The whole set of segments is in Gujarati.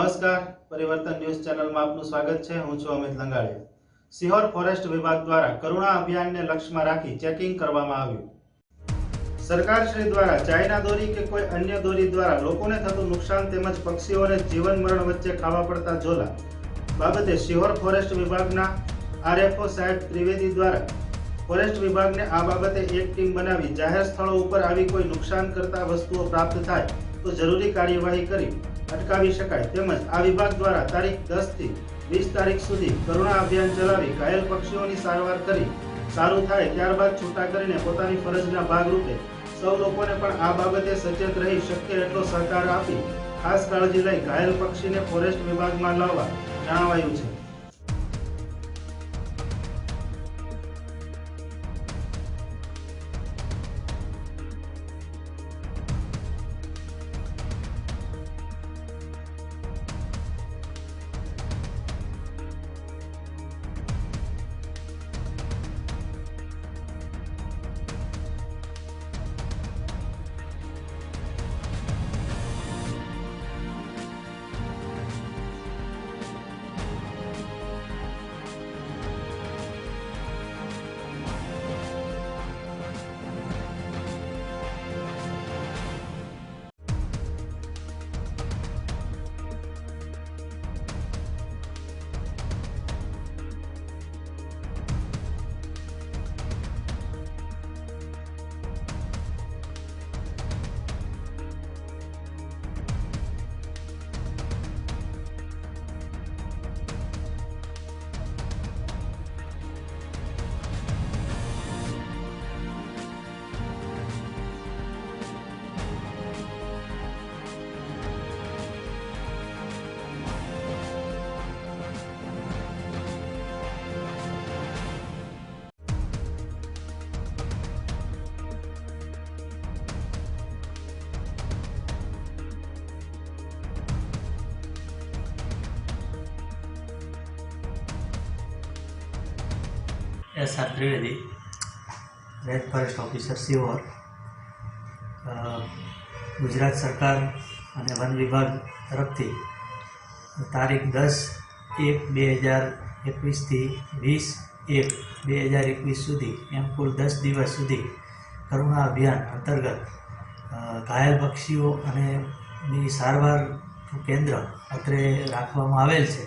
નમસ્કાર. પરિવર્તન ન્યૂઝ ચેનલમાં આપનું સ્વાગત છે. હું છું અમિત લંગાડિયા. સિહોર ફોરેસ્ટ વિભાગ દ્વારા કરુણા અભિયાનને લક્ષ્યમાં રાખી ચેકિંગ કરવામાં આવ્યું. સરકાર શ્રી દ્વારા ચાઇના દોરી કે કોઈ અન્ય દોરી દ્વારા લોકોને થતું નુકસાન તેમજ પક્ષીઓને જીવન મરણ વચ્ચે ખાવા પડતા ઝોલા બાબતે સિહોર ફોરેસ્ટ વિભાગના આરએફઓ સાહેબ ત્રિવેદી દ્વારા ફોરેસ્ટ વિભાગને આ બાબતે એક ટીમ બનાવી જાહેર સ્થળો ઉપર આવી કોઈ નુકસાન કરતા વસ્તુઓ પ્રાપ્ત થાય તો જરૂરી કાર્યવાહી કરી અટકાવી શકાય તેમજ આ વિભાગ દ્વારા તારીખ દસથી વીસ તારીખ સુધી કરુણા અભિયાન ચલાવી ઘાયલ પક્ષીઓની સારવાર કરી સારું થાય ત્યારબાદ છૂટા કરીને પોતાની ફરજના ભાગરૂપે સૌ લોકોને પણ આ બાબતે સચેત રહી શક્ય એટલો સહકાર આપી ખાસ કાળજી લઈ ઘાયલ પક્ષીને ફોરેસ્ટ વિભાગમાં લાવવા જણાવાયું છે. R Trivedi red forest officer Sihor Gujarat સરકાર અને વન વિભાગ તરફથી તારીખ દસ એક બે હજાર એકવીસથી વીસ એક બે હજાર એકવીસ સુધી, એમ કુલ દસ દિવસ સુધી કરુણા અભિયાન અંતર્ગત ઘાયલ પક્ષીઓ અને ની સારવાર કેન્દ્ર અત્રે રાખવામાં આવેલ છે.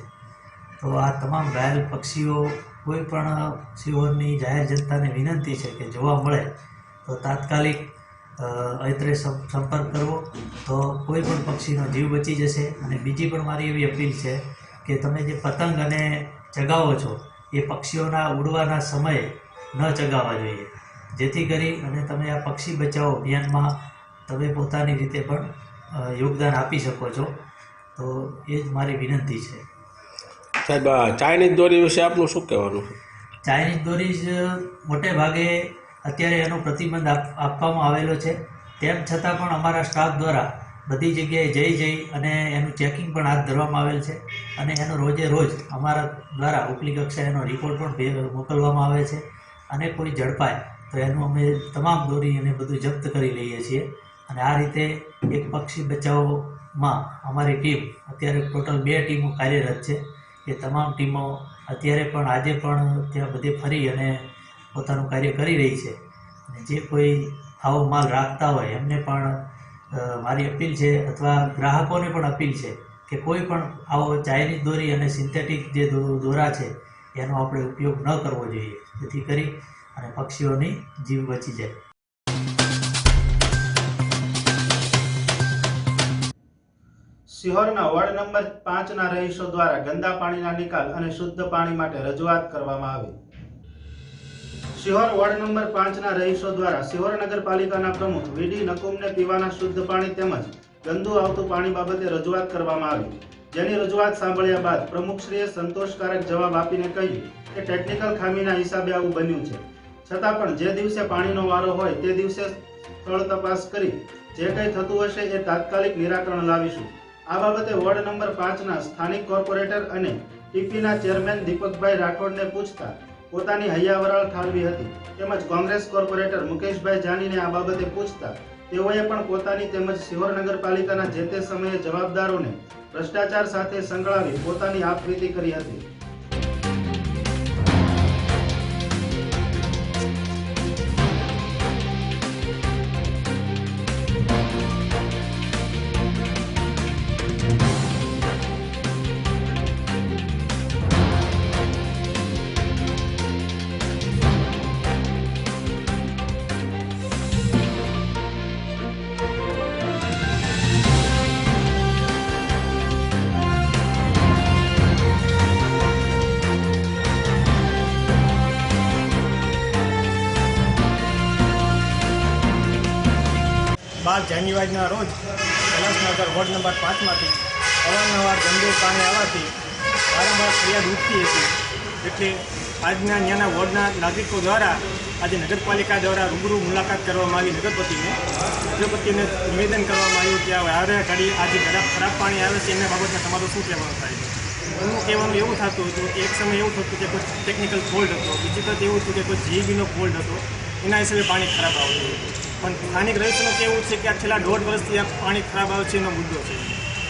તો આ તમામ ઘાયલ પક્ષીઓ કોઈ પણ સિહોરની જાહેર જનતાને વિનંતી છે કે જોવા મળે, તો તાત્કાલિક અત્રે સંપર્ક કરવો. તો કોઈ પણ પક્ષીનો જીવ બચી જશે. અને બીજી પણ મારી એવી અપીલ છે કે તમે જે પતંગ અને ચગાવો છો, એ પક્ષીઓના ઉડવાના સમયે ન ચગાવવા જોઈએ. જેથી કરી અને તમે આ પક્ષી બચાવો અભિયાનમાં, તમે પોતાની રીતે પણ યોગદાન આપી શકો છો. તો એ જ મારી વિનંતી છે. સાહેબ ચાઇનીઝ દોરી વિશે આપનું શું કહેવાનું ચાઇનીઝ દોરી જ મોટે ભાગે અત્યારે એનો પ્રતિબંધ આપ- આપવામાં આવેલો છે. તેમ છતાં પણ અમારા સ્ટાફ દ્વારા બધી જગ્યાએ જઈ જઈ અને એનું ચેકિંગ પણ હાથ ધરવામાં આવેલ છે અને એનો રોજે રોજ અમારા દ્વારા ઉપલી કક્ષાએ એનો રિપોર્ટ પણ મોકલવામાં આવે છે અને કોઈ ઝડપાય તો એનું અમે તમામ દોરી અને બધું જપ્ત કરી લઈએ છીએ અને આ રીતે એક પક્ષી બચાવમાં અમારી ટીમ અત્યારે ટોટલ બે ટીમો કાર્યરત છે. એ તમામ ટીમો અત્યારે પણ આજે પણ ત્યાં બધે ફરી અને પોતાનું કાર્ય કરી રહી છે. અને જે કોઈ આવો માલ રાખતા હોય, એમને પણ મારી અપીલ છે અથવા ગ્રાહકોને પણ અપીલ છે કે કોઈ પણ આવો ચાઇનીઝ દોરી અને સિન્થેટિક જે દોરા છે, એનો આપણે ઉપયોગ ન કરવો જોઈએ. જેથી કરી અને પક્ષીઓની જીવ બચી જાય. સિહોરના વોર્ડ નંબર પાંચના રહીશો દ્વારા ગંદા પાણીના નિકાલ અને શુદ્ધ પાણી માટે રજૂઆત કરવામાં આવી. સિહોર વોર્ડ નંબર પાંચના રહીશો દ્વારા સિહોર નગરપાલિકાના પ્રમુખ વીડી નકુમને પીવાના શુદ્ધ પાણી તેમજ ગંદુ આવતું પાણી બાબતે રજૂઆત કરવામાં આવી. જેની રજૂઆત સાંભળ્યા બાદ પ્રમુખશ્રીએ સંતોષકારક જવાબ આપીને કહ્યું કે ટેકનિકલ ખામીના હિસાબે આવું બન્યું છે. છતાં પણ જે દિવસે પાણીનો વારો હોય તે દિવસે સ્થળ તપાસ કરી જે કંઈ થતું હશે એ તાત્કાલિક નિરાકરણ લાવીશું. આ બાબતે વોર્ડ નંબર પાંચના સ્થાનિક કોર્પોરેટર અને ટીપીના ચેરમેન દીપકભાઈ રાઠોડને પૂછતા પોતાની હૈયાવરાળ ઠાલવી હતી. તેમજ કોંગ્રેસ કોર્પોરેટર મુકેશભાઈ જાનીને આ બાબતે પૂછતા તેઓએ પણ પોતાની તેમજ શિહોર નગરપાલિકાના જે તે સમયે જવાબદારોને ભ્રષ્ટાચાર સાથે સંકળાવી પોતાની આપવીતી કરી હતી. જાન્યુઆરીના રોજ કલાસનગર વોર્ડ નંબર પાંચમાંથી અવારનવાર ગંભીર પાણી આવવાથી વારંવાર ફરિયાદ ઉઠતી હતી. એટલે આજના ત્યાંના વોર્ડના નાગરિકો દ્વારા આજે નગરપાલિકા દ્વારા રૂબરૂ મુલાકાત કરવામાં આવી. નગરપતિને નગરપતિને નિવેદન કરવામાં આવ્યું કે આ વારે ઘડી આજે ખરાબ ખરાબ પાણી આવે છે. એના બાબતમાં તમારું શું કહેવાનું થાય છે? એમનું કહેવાનું એવું થતું હતું એક સમય એવું થતું કે કોઈ ટેકનિકલ ફોલ્ટ હતો. બીજી વખત એવું હતું કે કોઈ જીબીનો ફોલ્ટ હતો. એના હિસાબે પાણી ખરાબ આવતું હતું. પણ સ્થાનિક રહીશોનું કેવું છે કે આ છેલ્લા દોઢ વર્ષથી આ પાણી ખરાબ આવે છે એનો મુદ્દો છે.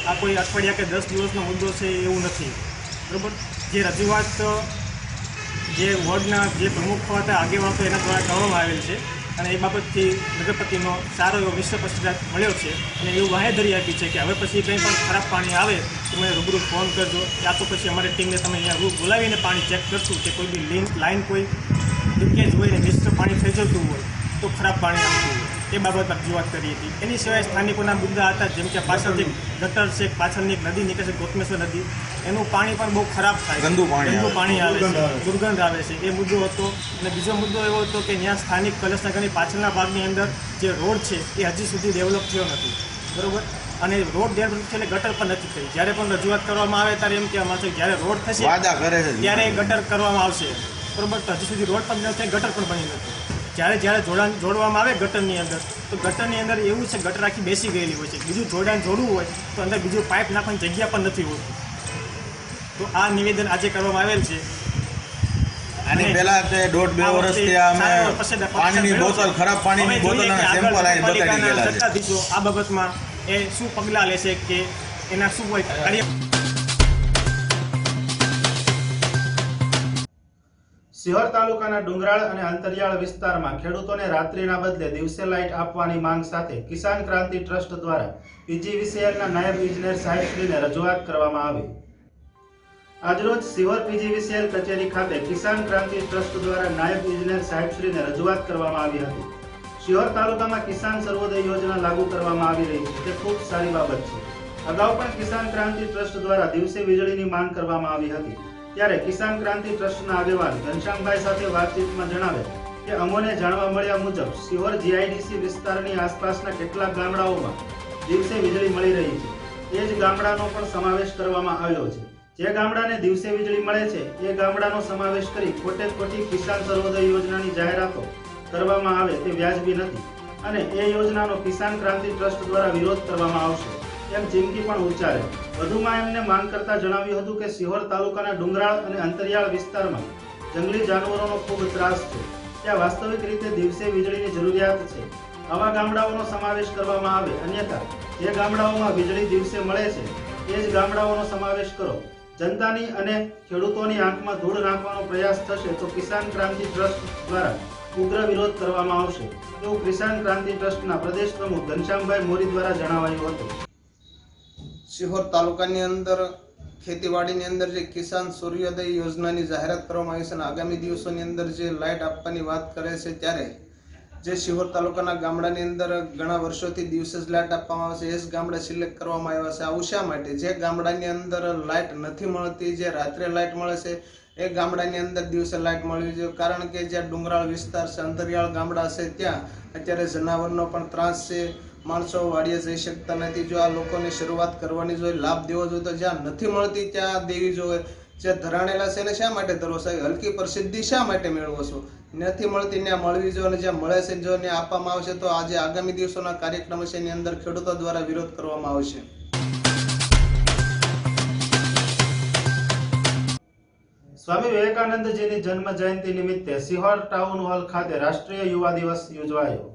આ કોઈ અઠવાડિયા કે દસ દિવસનો મુદ્દો છે એવું નથી. બરાબર? જે રજૂઆત, જે વોર્ડના જે પ્રમુખો હતા, આગેવાન એના દ્વારા કરવામાં આવેલ છે. અને એ બાબતથી નગરપતિનો સારો એવો વિશ્વ પ્રતિસાદ મળ્યો છે. અને એવું વાહેધરી આપી છે કે હવે પછી કંઈ પણ ખરાબ પાણી આવે, તો મને રૂબરૂ ફોન કરજો. યા તો પછી અમારી ટીમને તમે અહીંયા રૂ, બોલાવીને પાણી ચેક કરશું કે કોઈ બી લિંક લાઇન કોઈ લીકેજ હોય ને મિશ્ર પાણી થઈ જતું હોય. તો ખરાબ પાણી આવતું એ બાબત રજૂઆત કરી હતી. એની સિવાય સ્થાનિકોના મુદ્દા હતા જેમ કે પાછળથી ગટર છે પાછળની એક નદી નીકળે છે ગોતમેશ્વર નદી. એનું પાણી પણ બહુ ખરાબ થાય ગંદુ પાણી ગંદુ આવે. પાણી આવે છે. દુર્ગંધ આવે છે. એ મુદ્દો હતો. અને બીજો મુદ્દો એવો હતો કે ત્યાં સ્થાનિક કૈલાસનગરની પાછળના ભાગની અંદર જે રોડ છે એ હજી સુધી ડેવલપ થયો નથી. બરોબર? અને રોડ ડેવલપ છે એટલે ગટર પણ નથી થઈ. જ્યારે પણ રજૂઆત કરવામાં આવે ત્યારે એમ કહેવામાં આવે છે જ્યારે રોડ થશે વાદા કરે છે. ત્યારે ગટર કરવામાં આવશે. બરોબર? તો હજી સુધી રોડ પણ નથી થાય ગટર પણ બની નથી. જ્યારે જ્યારે જોડાણ જોડવામાં આવે ગટરની અંદર તો ગટરની અંદર એવું છે ગટર આખી બેસી ગયેલી હોય છે. બીજું જોડાણ જોડવું હોય તો અંદર બીજું પાઇપ નાખવાની જગ્યા પણ નથી હોતી. તો આ નિવેદન આજે કરવામાં આવેલ છે. અને પેલા તે દોઢ બે વર્ષથી અમે પાણીની બોટલ ખરાબ પાણીની બોટલ અને સેમ્પલ આવીને બતાડી ગયેલા છે. આ બાબતમાં એ શું પગલાં લેશે કે એના શું હોય કાર્ય સિહોર તાલુકાના ડુંગરાળ અને અંતરિયાળ વિસ્તારમાં ખેડૂતોને રાત્રિના બદલે દિવસે લાઇટ આપવાની માંગ સાથે કિસાન ક્રાંતિ ટ્રસ્ટ દ્વારા પીજીવીસીએલના નાયબ ઇજનેર સાહેબશ્રીને રજૂઆત કરવામાં આવી. આજરોજ સિહોર પીજીવીસીએલ કચેરી ખાતે કિસાન ક્રાંતિ ટ્રસ્ટ દ્વારા નાયબ ઇજનેર સાહેબશ્રીને રજૂઆત કરવામાં આવી હતી. શિહોર તાલુકામાં કિસાન સર્વોદય યોજના લાગુ કરવામાં આવી રહી છે. તે ખૂબ સારી બાબત છે. અગાઉ પણ કિસાન ક્રાંતિ ટ્રસ્ટ દ્વારા દિવસે વીજળીની માંગ કરવામાં આવી હતી. ત્યારે કિસાન ક્રાંતિ ટ્રસ્ટના આગેવાન ઘનશ્યામભાઈ સાથે વાતચીતમાં જણાવે કે અમોને જાણવા મળ્યા મુજબ સિહોર જીઆઈડીસી વિસ્તારની આસપાસના કેટલાક ગામડાઓમાં દિવસે વીજળી મળી રહી છે. એ જ ગામડાનો પણ સમાવેશ કરવામાં આવ્યો છે. જે ગામડાને દિવસે વીજળી મળે છે, એ ગામડાનો સમાવેશ કરી ખોટે ખોટી કિસાન સર્વોદય યોજનાની જાહેરાતો કરવામાં આવે તે વ્યાજબી નથી અને એ યોજનાનો કિસાન ક્રાંતિ ટ્રસ્ટ દ્વારા વિરોધ કરવામાં આવશે. એમ ચીમકી પણ ઉચ્ચારે વધુમાં એમને માંગ કરતા જણાવ્યું હતું કે સિહોર તાલુકાના ડુંગરાળ અને અંતરિયાળ વિસ્તારમાં જંગલી જાનવરોનો ખૂબ ત્રાસ છે. ત્યાં વાસ્તવિક રીતે દિવસે વીજળીની જરૂરિયાત છે. આવા ગામડાઓનો સમાવેશ કરવામાં આવે, અન્યથા જે ગામડાઓમાં વીજળી દિવસે મળે છે, એ જ ગામડાઓનો સમાવેશ કરો. જનતાની અને ખેડૂતોની આંખમાં ધૂળ નાખવાનો પ્રયાસ થશે તો કિસાન ક્રાંતિ ટ્રસ્ટ દ્વારા ઉગ્ર વિરોધ કરવામાં આવશે. એવું કિસાન ક્રાંતિ ટ્રસ્ટના પ્રદેશ પ્રમુખ ઘનશ્યામભાઈ મોરી દ્વારા જણાવાયું હતું. શિહોર તાલુકાની અંદર ખેતીવાડીની અંદર જે કિસાન સૂર્યોદય યોજનાની જાહેરાત કરવામાં આવી છે અને આગામી દિવસોની અંદર જે લાઇટ આપવાની વાત કરે છે ત્યારે જે શિહોર તાલુકાના ગામડાની અંદર ઘણા વર્ષોથી દિવસે જ લાઇટ આપવામાં આવે છે, એ જ ગામડા સિલેક્ટ કરવામાં આવ્યા છે. આવું શા માટે? જે ગામડાની અંદર લાઇટ નથી મળતી, જે રાત્રે લાઇટ મળે છે, એ ગામડાની અંદર દિવસે લાઇટ મળવી જોઈએ. કારણ કે જ્યાં ડુંગરાળ વિસ્તાર છે, અંતરિયાળ ગામડા છે, ત્યાં અત્યારે જનાવરનો પણ ત્રાસ છે માણસો વાડીએ જઈ શકતા નથી. જો આ લોકોને શરૂઆત કરવાની જોઈએ લાભ દેવો જોઈએ તો જ્યાં નથી મળતી, ત્યાં દેવી જોઈએ જે ધરાણેલા છે એને શા માટે ધરો છો હલકી પ્રસિદ્ધિ શા માટે મેળવો છો? નથી મળતી, ત્યાં મળવી જોઈએ અને જ્યાં મળે છે, જો એને આપવામાં આવશે, તો આજે આગામી દિવસોના કાર્યક્રમ છે, એની અંદર ખેડૂતો દ્વારા વિરોધ કરવામાં આવશે. સ્વામી વિવેકાનંદજીની જન્મ જયંતિ નિમિત્તે સિહોર ટાઉન હોલ ખાતે રાષ્ટ્રીય યુવા દિવસ યોજવાયો.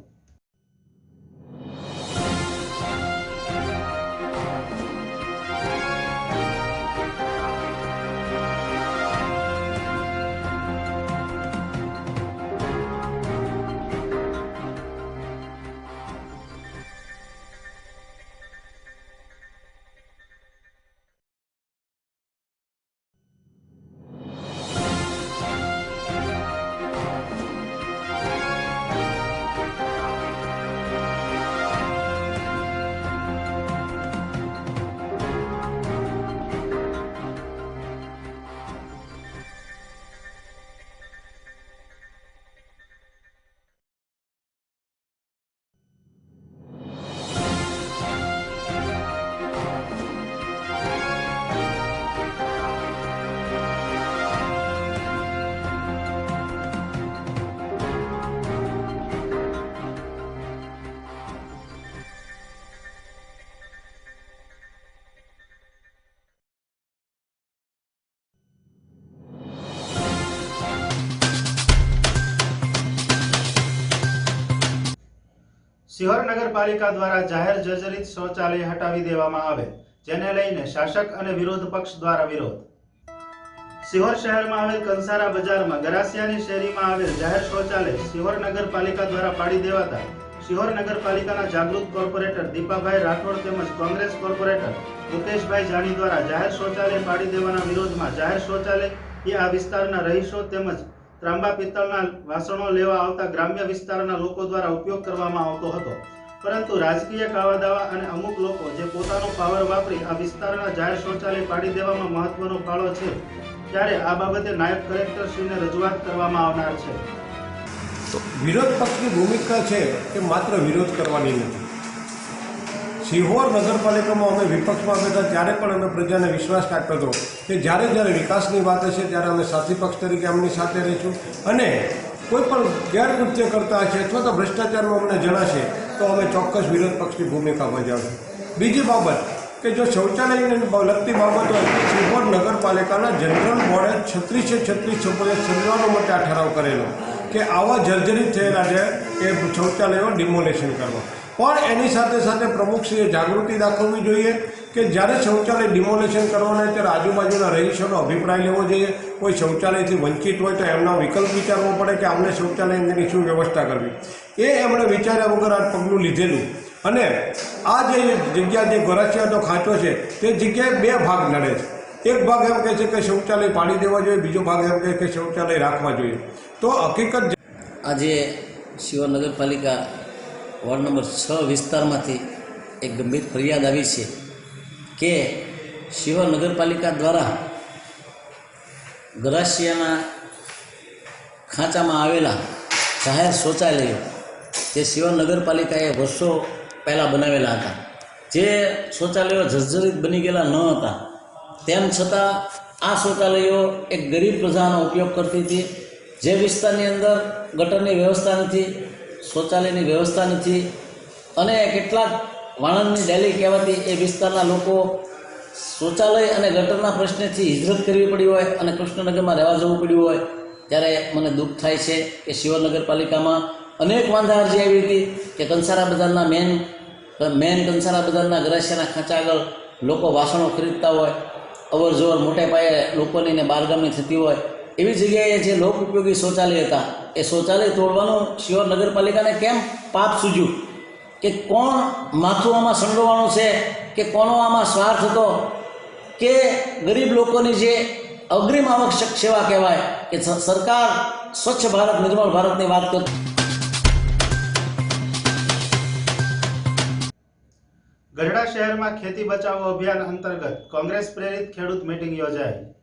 શિહોર નગરપાલિકા દ્વારા જાહેર જર્જરિત શૌચાલય હટાવી દેવામાં આવે, જેને લઈને શાસક અને વિરોધ પક્ષ દ્વારા વિરોધ. શિહોર શહેરમાં આવેલ કંસારા બજારમાં ગરાસિયાની શેરીમાં આવેલ જાહેર શૌચાલય શિહોર નગરપાલિકા દ્વારા પાડી દેવાતા શિહોર નગરપાલિકાના જાગૃત કોર્પોરેટર દીપાભાઈ રાઠોડ તેમજ કોંગ્રેસ કોર્પોરેટર મુકેશભાઈ જાની દ્વારા જાહેર શૌચાલય પાડી દેવાના વિરોધમાં જાહેર શૌચાલય એ આ વિસ્તારના રહીશો તેમજ ત્રાંબા પિત્તળના વાસણો લેવા આવતા ગ્રામ્ય વિસ્તારના લોકો દ્વારા ઉપયોગ કરવામાં આવતો હતો. પરંતુ રાજકીય કાવાદાવા અને અમુક લોકો જે પોતાનો પાવર વાપરી આ વિસ્તારના જાહેર શૌચાલય પાડી દેવામાં મહત્વનો ફાળો છે, ત્યારે આ બાબતે નાયબ કલેક્ટરશ્રીને રજૂઆત કરવામાં આવનાર છે. વિરોધ પક્ષની ભૂમિકા છે કે માત્ર વિરોધ કરવાની નથી? સિહોર નગરપાલિકામાં અમે વિપક્ષમાં બેઠા ત્યારે પણ અમે પ્રજાને વિશ્વાસ આપ્યો હતો કે જ્યારે જ્યારે વિકાસની વાત હશે ત્યારે અમે સાથી પક્ષ તરીકે એમની સાથે રહીશું. અને કોઈ પણ ગેરકૃત્ય કરતા હશે અથવા તો ભ્રષ્ટાચારમાં અમને જણાશે, તો અમે ચોક્કસ વિરોધ પક્ષની ભૂમિકા ભજાવશું. બીજી બાબત કે જો શૌચાલયને લગતી બાબત હોય તો સિહોર નગરપાલિકાના જનરલ બોર્ડે છત્રીસે છત્રીસ સભ્યોએ સર્વાનો માટે આ ઠરાવ કરેલો કે આવા જર્જરિત થયેલા છે એ શૌચાલયો ડિમોલેશન કરવા. પણ એની સાથે સાથે પ્રમુખશ્રીએ જાગૃતિ દાખવવી જોઈએ કે જ્યારે શૌચાલય ડિમોલેશન કરવાના ત્યારે આજુબાજુના રહીશોનો અભિપ્રાય લેવો જોઈએ. કોઈ શૌચાલયથી વંચિત હોય તો એમનો વિકલ્પ વિચારવો પડે કે આપણે શૌચાલયની શું વ્યવસ્થા કરવી. એ એમણે વિચાર્યા વગર આ પગલું લીધેલું. અને આ જે જગ્યા જે ગોરાસિયાનો ખાંચો છે, તે જગ્યાએ બે ભાગ લડે છે. એક ભાગ એમ કહે છે કે શૌચાલય પાડી દેવા જોઈએ, બીજો ભાગ એમ કહે કે શૌચાલય રાખવા જોઈએ. તો હકીકત આજે શિવ નગરપાલિકા વોર્ડ નંબર છ વિસ્તારમાંથી એક ગંભીર ફરિયાદ આવી છે કે શિવ નગરપાલિકા દ્વારા ગરાસિયાના ખાંચામાં આવેલા જાહેર શૌચાલયો જે શિવ નગરપાલિકાએ વર્ષો પહેલાં બનાવેલા હતા, જે શૌચાલયો જર્જરિત બની ગયેલા ન હતા, તેમ છતાં આ શૌચાલયો એક ગરીબ પ્રજાનો ઉપયોગ કરતી હતી, જે વિસ્તારની અંદર ગટરની વ્યવસ્થા નથી શૌચાલયની વ્યવસ્થા નથી અને કેટલાક વાણંદની ડેલી કહેવાતી એ વિસ્તારના લોકો શૌચાલય અને ગટરના પ્રશ્નેથી હિજરત કરવી પડી હોય અને કૃષ્ણનગરમાં રહેવા જવું પડ્યું હોય, ત્યારે મને દુઃખ થાય છે કે શિવ નગરપાલિકામાં અનેક વાંધા અરજી આવી હતી કે કંસારા બજારના મેન મેન કંસારા બજારના ગરાસિયાના ખાંચા આગળ લોકો વાસણો ખરીદતા હોય અવર જવર મોટે પાયે લોકોની ને બારગામની થતી હોય, એવી જગ્યાએ જે લોક ઉપયોગી શૌચાલય હતા એ શૌચાલય તોડવાનું શિહોર નગરપાલિકાને કેમ પાપ સૂજ્યું? કે કોણ માથું આમાં સંડોવાનું છે? કે કોનો આમાં સ્વાર્થ હતો? કે ગરીબ લોકોની જે અગ્રિમ આવશ્યક સેવા કહેવાય, કે સરકાર સ્વચ્છ ભારત, નિર્મળ ભારતની વાત કરતી ગઢડા શહેરમાં ખેતી બચાવો અભિયાન અંતર્ગત કોંગ્રેસ પ્રેરિત ખેડૂત મીટિંગ યોજાઈ.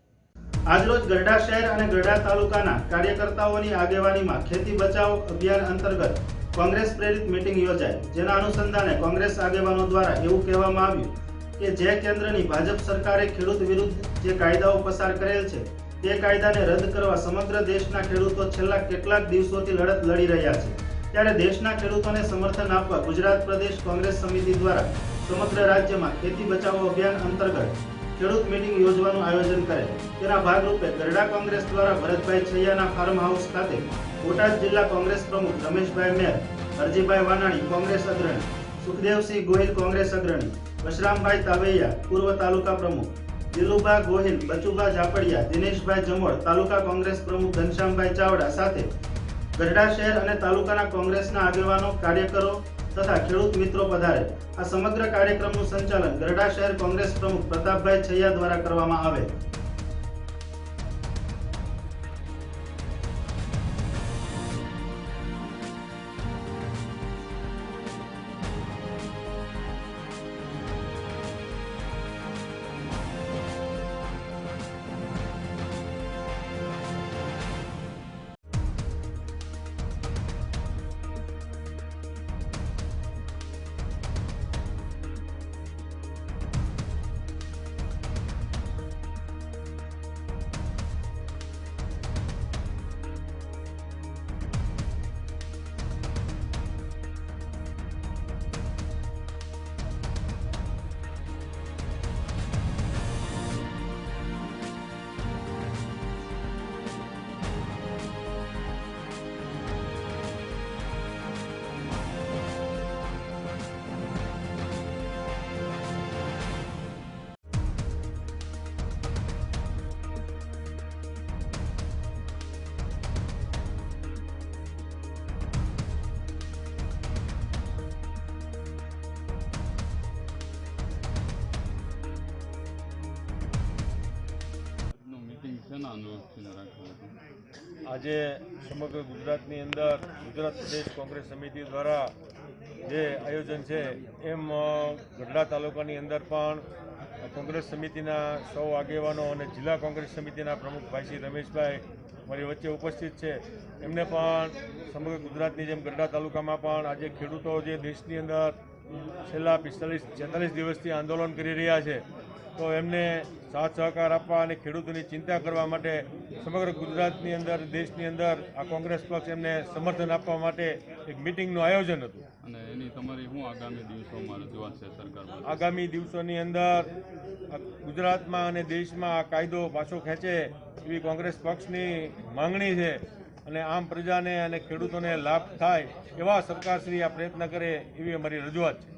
આજરોજ ગરડા શહેર અને ગરડા તાલુકાના કાર્યકર્તાઓની આગેવાનીમાં ખેતી બચાવો અભિયાન અંતર્ગત કોંગ્રેસ પ્રેરિત મીટિંગ યોજાઈ. જેના અનુસંધાને કોંગ્રેસ આગેવાનો દ્વારા એવું કહેવામાં આવ્યું કે જે કેન્દ્રની ભાજપ સરકારે ખેડૂત વિરુદ્ધ જે કાયદાઓ પસાર કરેલ છે, તે કાયદાને રદ કરવા સમગ્ર દેશના ખેડૂતો છેલ્લા કેટલાક દિવસોથી લડત લડી રહ્યા છે. ત્યારે દેશના ખેડૂતોને સમર્થન આપવા ગુજરાત પ્રદેશ કોંગ્રેસ સમિતિ દ્વારા સમગ્ર રાજ્યમાં ખેતી બચાવો અભિયાન અંતર્ગત ખેડૂત મીટિંગ યોજવાનું આયોજન કરે. તેના ભાગરૂપે ગરડા કોંગ્રેસ દ્વારા ભરતભાઈ છૈયાના ફાર્મ હાઉસ ખાતે બોટાદ જિલ્લા કોંગ્રેસ પ્રમુખ રમેશભાઈ મેર, હરજીભાઈ વાનાણી કોંગ્રેસ અગ્રણી, સુખદેવસિંહ ગોહિલ કોંગ્રેસ અગ્રણી, વશરામભાઈ તાવૈયા પૂર્વ તાલુકા પ્રમુખ, દિલુભા ગોહિલ, બચુભા ઝાપડિયા, દિનેશભાઈ જમોડ તાલુકા કોંગ્રેસ પ્રમુખ ઘનશ્યામભાઈ ચાવડા સાથે ગઢડા શહેર અને તાલુકાના કોંગ્રેસના આગેવાનો, કાર્યકરો તથા ખેડૂત મિત્રો પધારે. આ સમગ્ર કાર્યક્રમનું સંચાલન ગરડા શહેર કોંગ્રેસ પ્રમુખ પ્રતાપભાઈ છૈયા દ્વારા કરવામાં આવે. આજે સમગ્ર ગુજરાતની અંદર ગુજરાત પ્રદેશ કોંગ્રેસ સમિતિ દ્વારા જે આયોજન છે, એમ ગઢડા તાલુકાની અંદર પણ કોંગ્રેસ સમિતિના સૌ આગેવાનો અને જિલ્લા કોંગ્રેસ સમિતિના પ્રમુખ ભાઈ શ્રી રમેશભાઈ મારી વચ્ચે ઉપસ્થિત છે. એમને પણ સમગ્ર ગુજરાતની જેમ ગઢડા તાલુકામાં પણ આજે ખેડૂતો જે દેશની અંદર છેલ્લા પિસ્તાલીસ, છેતાલીસ દિવસથી આંદોલન કરી રહ્યા છે, તો એમને સાથ સહકાર આપવા અને ખેડૂતોની ચિંતા કરવા માટે સમગ્ર ગુજરાતની અંદર દેશની અંદર આ કોંગ્રેસ પક્ષ એમને સમર્થન આપવા માટે એક મિટિંગનું આયોજન હતું. અને એની તમારી શું આગામી દિવસોમાં રજૂઆત છે સરકાર આગામી દિવસોની અંદર ગુજરાતમાં અને દેશમાં આ કાયદો પાછો ખેંચે એવી કોંગ્રેસ પક્ષની માંગણી છે અને આમ પ્રજાને અને ખેડૂતોને લાભ થાય એવા સરકારશ્રી આ પ્રયત્ન કરે એવી અમારી રજૂઆત છે.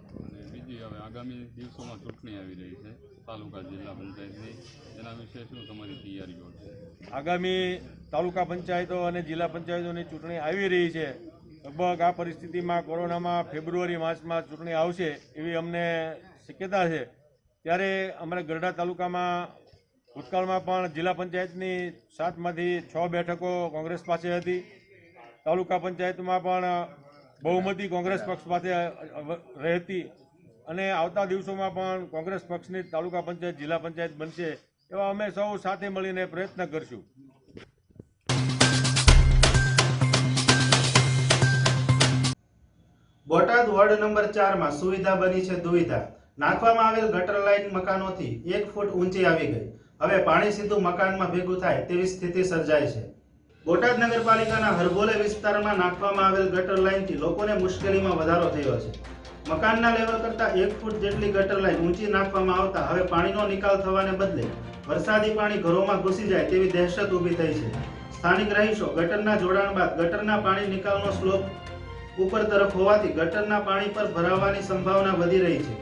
બીજી હવે આગામી દિવસોમાં ચૂંટણી આવી રહી છે. તાલુકા જિલ્લા પંચાયતની. એના વિશે શું તમારી તૈયારીઓ છે? આગામી તાલુકા પંચાયતો અને જિલ્લા પંચાયતોની ચૂંટણી આવી રહી છે. લગભગ આ પરિસ્થિતિમાં કોરોનામાં ફેબ્રુઆરી માસમાં ચૂંટણી આવશે એવી અમને શક્યતા છે. ત્યારે અમારા ગરડા તાલુકામાં ભૂતકાળમાં પણ જિલ્લા પંચાયતની સાતમાંથી છ બેઠકો કોંગ્રેસ પાસે હતી. તાલુકા પંચાયતમાં પણ બહુમતી કોંગ્રેસ પક્ષ પાસે રહેતી અને આવતા દિવસોમાં પણ કોંગ્રેસ પક્ષની તાલુકા પંચાયત, જિલ્લા પંચાયત બનશે એવા અમે સૌ સાથે મળીને પ્રયત્ન કરશું. બોટાદ વોર્ડ નંબર ચારમાં સુવિધા બની છે દુવિધા. નાખવામાં આવેલ ગટર લાઇન મકાનોથી એક ફૂટ ઊંચી આવી ગઈ. હવે પાણી સીધું મકાનમાં ભેગું થાય તેવી સ્થિતિ સર્જાય છે. બોટાદ નગરપાલિકાના હરબોલે વિસ્તારમાં નાખવામાં આવેલ ગટર લાઇનથી લોકોને મુશ્કેલીમાં વધારો થયો છે. મકાનના લેવલ કરતા એક ફૂટ જેટલી ગટર લાઈન ઊંચી નાખવામાં આવતા હવે પાણીનો નિકાલ થવાને બદલે વરસાદી પાણી ઘરોમાં ઘૂસી જાય તેવી દહેશત ઊભી થઈ છે. સ્થાનિક રહીશો ગટરના જોડાણ બાદ ગટરના પાણી નિકાલનો સ્લોપ ઉપર તરફ હોવાથી ગટરના પાણી પર ભરાવાની સંભાવના વધી રહી છે.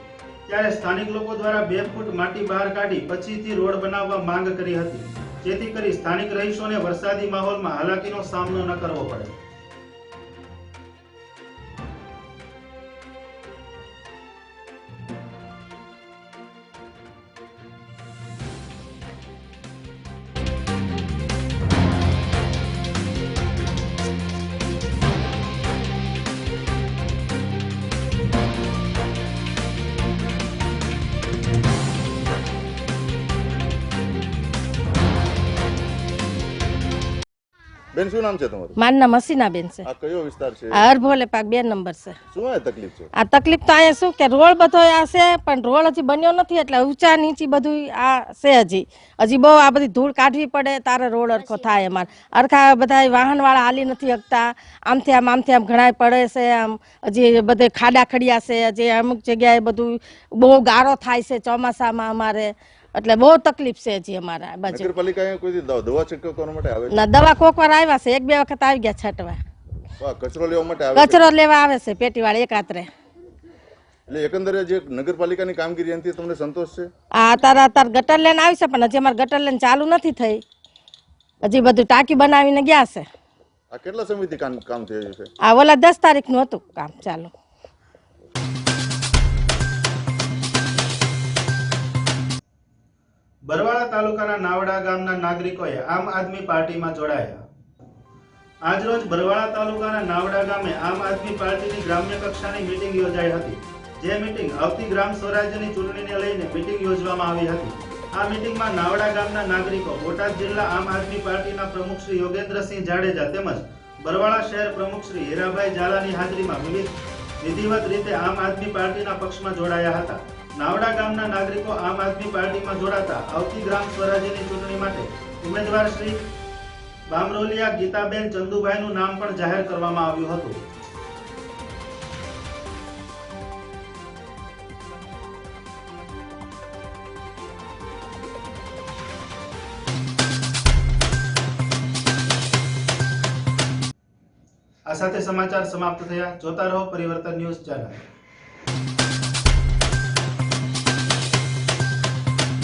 ત્યારે સ્થાનિક લોકો દ્વારા બે ફૂટ માટી બહાર કાઢી પછીથી રોડ બનાવવા માંગ કરી હતી. જેથી કરી સ્થાનિક રહીશોને વરસાદી માહોલમાં હાલાકીનો સામનો ન કરવો પડે. બેન શું નામ છે તમારું? મારું નામ હસીનાબેન છે. આ કયો વિસ્તાર છે? આ હરભોલે પાક બે નંબર છે. શું આ તકલીફ છે? આ તકલીફ તો અહીંયા શું કે રોડ બધો આ છે પણ રોડ હજી બન્યો નથી એટલે ઊંચા નીચી બધું આ છે હજી. હજી બહુ આ બધી ધૂળ કાઢવી પડે તારે રોડ અરખો થાય અમારે. અરખા બધા વાહનવાળા હાલી નથી શકતા આમથી આમ આમથી આમ ઘણા પડે છે આમ. હજી બધે ખાડા ખડિયા છે હજી અમુક જગ્યાએ બધું બહુ ગારો થાય છે ચોમાસામાં અમારે. એટલે બહુ તકલીફ છે હજી અમારા બાજુ. નગરપાલિકા કોઈ દવા છંટકાવ કરવા માટે આવે ના દવા કોક વાર આવ્યા છે. એક બે વખત આવી ગયા છટવા કચરો લેવા માટે આવે કચરો લેવા આવે છે પેટીવાળા એકાત્રે એટલે એકંદરે જે નગરપાલિકાની કામગીરી એનાથી તમને સંતોષ છે? આ તારા તાર ગટર લેન આવી છે પણ હજી અમારે ગટર લેન ચાલુ નથી થઈ. હજી બધું ટાંકી બનાવીને ગયા છે. આ કેટલા સમયથી કામ કામ થઈ રહ્યું છે? આ ઓલા દસ તારીખનું હતું કામ ચાલુ. બરવાળા તાલુકાના નાવડા ગામના નાગરિકોએ આમ આદમી પાર્ટીમાં જોડાયા. આજરોજ બરવાળા તાલુકાના નાવડા ગામે આમ આદમી પાર્ટીની ગ્રામ્ય કક્ષાની મીટિંગ યોજાઈ હતી, જે મીટિંગ આવતી ગ્રામ સ્વરાજ્યની ચૂંટણીને લઈને મીટિંગ યોજવામાં આવી હતી. આ મીટિંગમાં નાવડા ગામના નાગરિકો બોટાદ જિલ્લા આમ આદમી પાર્ટીના પ્રમુખ શ્રી યોગેન્દ્રસિંહ જાડેજા તેમજ બરવાળા શહેર પ્રમુખ શ્રી હીરાભાઈ ઝાલાની હાજરીમાં વિવિધ વિધિવત રીતે આમ આદમી પાર્ટીના પક્ષમાં જોડાયા હતા. નાવડા ગામના નાગરિકો આમ આદમી પાર્ટીમાં જોડાતા આવતી ગ્રામ સ્વરાજ્યની ચૂંટણી માટે ઉમેદવાર શ્રી બામરોલિયા ગીતાબેન ચંદુભાઈનું નામ પણ જાહેર કરવામાં આવ્યું હતું. આ સાથે સમાચાર સમાપ્ત થયા. જોતા રહો પરિવર્તન ન્યૂઝ ચેનલ.